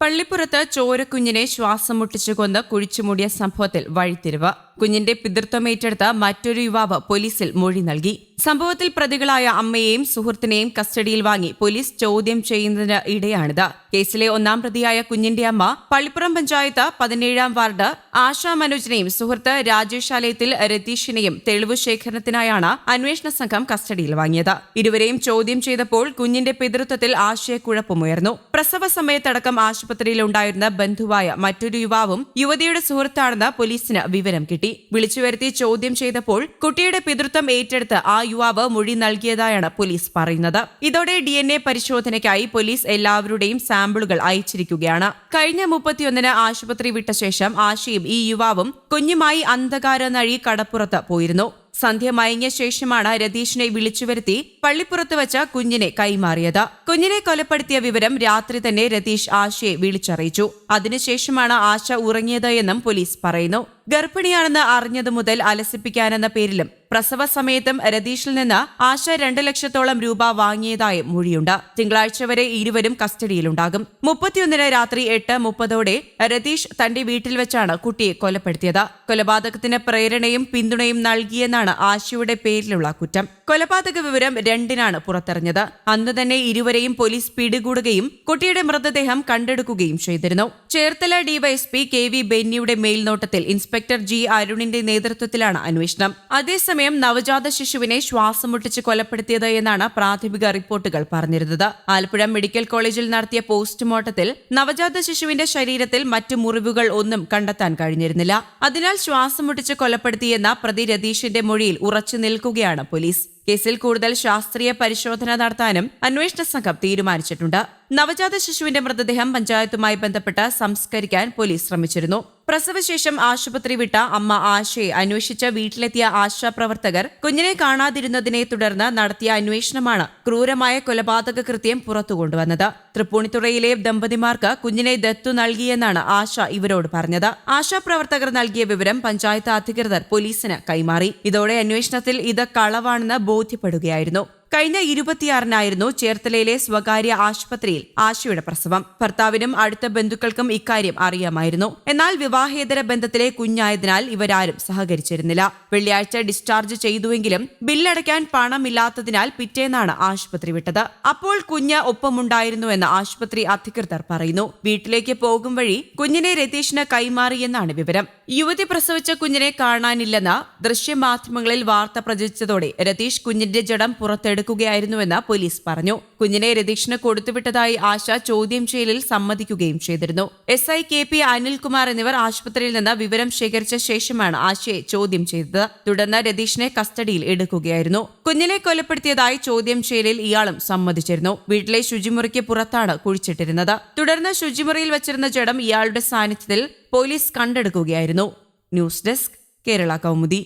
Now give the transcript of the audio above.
പള്ളിപ്പുറത്ത് ചോരക്കുഞ്ഞിനെ ശ്വാസം മുട്ടിച്ചു കൊന്ന് കുഴിച്ചുമൂടിയ സംഭവത്തിൽ വഴിത്തിരിവ്. കുഞ്ഞിന്റെ പിതൃത്വം ഏറ്റെടുത്ത മറ്റൊരു യുവാവ് പോലീസിൽ മൊഴി നൽകി. സംഭവത്തിൽ പ്രതികളായ അമ്മയെയും സുഹൃത്തിനെയും കസ്റ്റഡിയിൽ വാങ്ങി പോലീസ് ചോദ്യം ചെയ്യുന്നതിന് ഇടെയാണിത്. കേസിലെ ഒന്നാം പ്രതിയായ കുഞ്ഞിന്റെ അമ്മ പള്ളിപ്പുറം പഞ്ചായത്ത് പതിനേഴാം വാർഡ് ആശാ മനോജിനെയും സുഹൃത്ത് രാജേഷ് ആലയത്തിൽ രതീഷിനെയും തെളിവ് ശേഖരണത്തിനായാണ് അന്വേഷണ സംഘം കസ്റ്റഡിയിൽ വാങ്ങിയത്. ഇരുവരെയും ചോദ്യം ചെയ്തപ്പോൾ കുഞ്ഞിന്റെ പിതൃത്വത്തിൽ ആശയക്കുഴപ്പമുയർന്നു. പ്രസവ സമയത്തടക്കം ആശുപത്രിയിൽ ഉണ്ടായിരുന്ന ബന്ധുവായ മറ്റൊരു യുവാവും യുവതിയുടെ സുഹൃത്താണെന്ന് പോലീസിന് വിവരം കിട്ടി. വിളിച്ചു വരുത്തി ചോദ്യം ചെയ്തപ്പോൾ കുട്ടിയുടെ പിതൃത്വം ഏറ്റെടുത്ത് ആ യുവാവ് മൊഴി നൽകിയതായാണ് പോലീസ് പറയുന്നത്. ഇതോടെ ഡി എൻ എ പരിശോധനയ്ക്കായി പോലീസ് എല്ലാവരുടെയും സാമ്പിളുകൾ അയച്ചിരിക്കുകയാണ്. കഴിഞ്ഞ മുപ്പത്തിയൊന്നിന് ആശുപത്രി വിട്ട ശേഷം ആശയും ഈ യുവാവും കുഞ്ഞുമായി അന്ധകാര നഴി കടപ്പുറത്ത് പോയിരുന്നു. സന്ധ്യ മയങ്ങിയ ശേഷമാണ് രതീഷിനെ വിളിച്ചുവരുത്തി പള്ളിപ്പുറത്ത് വെച്ച കുഞ്ഞിനെ കൈമാറിയത്. കുഞ്ഞിനെ കൊലപ്പെടുത്തിയ വിവരം രാത്രി തന്നെ രതീഷ് ആശയെ വിളിച്ചറിയിച്ചു. അതിനുശേഷമാണ് ആശ ഉറങ്ങിയത് എന്നും പോലീസ് പറയുന്നു. ഗർഭിണിയാണെന്ന് അറിഞ്ഞതു മുതൽ അലസിപ്പിക്കാനെന്ന പേരിലും പ്രസവ സമയത്തും രതീഷിൽ നിന്ന് ആശ രണ്ട് ലക്ഷത്തോളം രൂപ വാങ്ങിയതായും മൊഴിയുണ്ട്. തിങ്കളാഴ്ച വരെ ഇരുവരും കസ്റ്റഡിയിലുണ്ടാകും. മുപ്പത്തിയൊന്നിന് രാത്രി എട്ട് മുപ്പതോടെ രതീഷ് തന്റെ വീട്ടിൽ വെച്ചാണ് കുട്ടിയെ കൊലപ്പെടുത്തിയത്. കൊലപാതകത്തിന് പ്രേരണയും പിന്തുണയും നൽകിയെന്നാണ് ആശയുടെ പേരിലുള്ള കുറ്റം. കൊലപാതക വിവരം രണ്ടിനാണ് പുറത്തറിഞ്ഞത് അന്ന് തന്നെ ഇരുവരെയും പോലീസ് പിടികൂടുകയും കുട്ടിയുടെ മൃതദേഹം കണ്ടെടുക്കുകയും ചെയ്തിരുന്നു. ചേർത്തല ഡിവൈഎസ്പി കെ വി ബെന്നിയുടെ മേൽനോട്ടത്തിൽ ഇൻസ്പെക്ടർ ജി അരുണിന്റെ നേതൃത്വത്തിലാണ് അന്വേഷണം. അതേസമയം നവജാത ശിശുവിനെ ശ്വാസം മുട്ടിച്ച് കൊലപ്പെടുത്തിയത് എന്നാണ് പ്രാഥമിക റിപ്പോർട്ടുകൾ പറഞ്ഞിരുന്നത്. ആലപ്പുഴ മെഡിക്കൽ കോളേജിൽ നടത്തിയ പോസ്റ്റ്മോർട്ടത്തിൽ നവജാത ശിശുവിന്റെ ശരീരത്തിൽ മറ്റു മുറിവുകൾ ഒന്നും കണ്ടെത്താൻ കഴിഞ്ഞിരുന്നില്ല. അതിനാൽ ശ്വാസം മുട്ടിച്ച് കൊലപ്പെടുത്തിയെന്ന പ്രതി രതീഷിന്റെ മൊഴിയിൽ ഉറച്ചു നിൽക്കുകയാണ് പോലീസ്. കേസിൽ കൂടുതൽ ശാസ്ത്രീയ പരിശോധന നടത്താനും അന്വേഷണ സംഘം തീരുമാനിച്ചിട്ടുണ്ട്. നവജാത ശിശുവിന്റെ മൃതദേഹം പഞ്ചായത്തുമായി ബന്ധപ്പെട്ട് സംസ്കരിക്കാൻ പോലീസ് ശ്രമിച്ചിരുന്നു. പ്രസവശേഷം ആശുപത്രി വിട്ട അമ്മ ആശയെ അന്വേഷിച്ച വീട്ടിലെത്തിയ ആശാപ്രവർത്തകർ കുഞ്ഞിനെ കാണാതിരുന്നതിനെ തുടർന്ന് നടത്തിയ അന്വേഷണമാണ് ക്രൂരമായ കൊലപാതക കൃത്യം പുറത്തുകൊണ്ടുവന്നത്. തൃപ്പൂണിത്തുറയിലെ ദമ്പതിമാർക്ക് കുഞ്ഞിനെ ദത്തു നൽകിയെന്നാണ് ആശ ഇവരോട് പറഞ്ഞത്. ആശാപ്രവർത്തകർ നൽകിയ വിവരം പഞ്ചായത്ത് അധികൃതർ പോലീസിന് കൈമാറി. ഇതോടെ അന്വേഷണത്തിൽ ഇത് കളവാണെന്ന് ബോധ്യപ്പെടുകയായിരുന്നു. കഴിഞ്ഞ ഇരുപത്തിയാറിനായിരുന്നു ചേർത്തലയിലെ സ്വകാര്യ ആശുപത്രിയിൽ ആശയുടെ പ്രസവം. ഭർത്താവിനും അടുത്ത ബന്ധുക്കൾക്കും ഇക്കാര്യം അറിയാമായിരുന്നു. എന്നാൽ വിവാഹേതര ബന്ധത്തിലെ കുഞ്ഞായതിനാൽ ഇവരാരും സഹകരിച്ചിരുന്നില്ല. വെള്ളിയാഴ്ച ഡിസ്ചാർജ് ചെയ്തുവെങ്കിലും ബില്ലടയ്ക്കാൻ പണമില്ലാത്തതിനാൽ പിറ്റേന്നാണ് ആശുപത്രി വിട്ടത്. അപ്പോൾ കുഞ്ഞ് ഒപ്പമുണ്ടായിരുന്നുവെന്ന് ആശുപത്രി അധികൃതർ പറയുന്നു. വീട്ടിലേക്ക് പോകും വഴി കുഞ്ഞിനെ രതീഷിന് കൈമാറിയെന്നാണ് വിവരം. യുവതി പ്രസവിച്ച കുഞ്ഞിനെ കാണാനില്ലെന്ന് ദൃശ്യമാധ്യമങ്ങളിൽ വാർത്ത പ്രചരിച്ചതോടെ രതീഷ് കുഞ്ഞിന്റെ ജഡം പുറത്തെടുക്കുകയായിരുന്നുവെന്ന് പോലീസ് പറഞ്ഞു. കുഞ്ഞിനെ രതീഷിന് കൊടുത്തുവിട്ടതായി ആശ ചോദ്യം ചെയ്യലിൽ സമ്മതിക്കുകയും ചെയ്തിരുന്നു. S I K P Anilkumar എന്നിവർ ആശുപത്രിയിൽ നിന്ന് വിവരം ശേഖരിച്ച ശേഷമാണ് ആശയെ ചോദ്യം ചെയ്തത്. തുടർന്ന് രതീഷിനെ കസ്റ്റഡിയിൽ എടുക്കുകയായിരുന്നു. കുഞ്ഞിനെ കൊലപ്പെടുത്തിയതായി ചോദ്യം ചെയ്യലിൽ ഇയാളും സമ്മതിച്ചിരുന്നു. വീട്ടിലെ ശുചിമുറിക്ക് പുറത്താണ് കുഴിച്ചിട്ടിരുന്നത്. തുടർന്ന് ശുചിമുറിയിൽ വച്ചിരുന്ന ജഡം ഇയാളുടെ സാന്നിധ്യത്തിൽ police കണ്ടെടുക്കുകയായിരുന്നു. News desk Kerala Kaumudi.